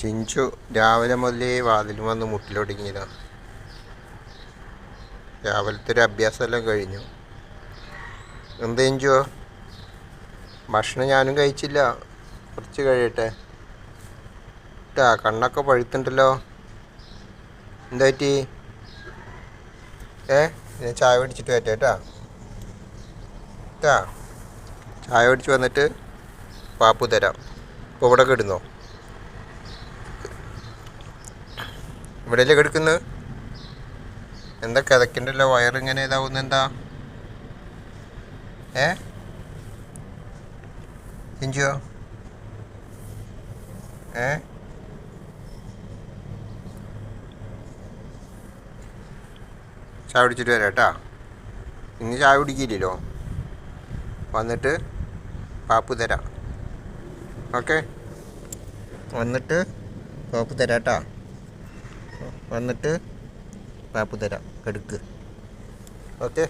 ചിഞ്ചു രാവിലെ മുതലേ വാതിലും വന്ന് മുട്ടിലൊടുങ്ങിയതാണ് രാവിലത്തെ ഒരു അഭ്യാസമെല്ലാം കഴിഞ്ഞു. എന്താ ചിഞ്ചു? ഭക്ഷണം ഞാനും കഴിച്ചില്ല. കുറച്ച് കഴിയട്ടെ. ട്ടാ കണ്ണൊക്കെ പഴുത്തുണ്ടല്ലോ. എന്താ പറ്റി? ഏ ഞാൻ ചായ പിടിച്ചിട്ട് പറ്റേ കേട്ടാ ട്ടാ ചായ പിടിച്ച് വന്നിട്ട് പാപ്പു തരാം. ഇപ്പോൾ ഇവിടെ കിടുന്നോ? ഇവിടെയല്ലേ കിടക്കുന്നത്? എന്താ കിതക്കണ്ടല്ലോ വയറിങ്ങനെ ഇതാവുന്ന എന്താ? ഏ? എഞ്ചിയോ ഏ? ചായ കുടിച്ചിട്ട് വരാം കേട്ടാ. ഇന്ന് ചായ കുടിക്കില്ലല്ലോ. വന്നിട്ട് പാപ്പു തരാം. ഓക്കെ? വന്നിട്ട് പാപ്പു തരാം കേട്ടാ. വന്നിട്ട് പാപ്പ് തരാം കടുക്ക്. ഓക്കെ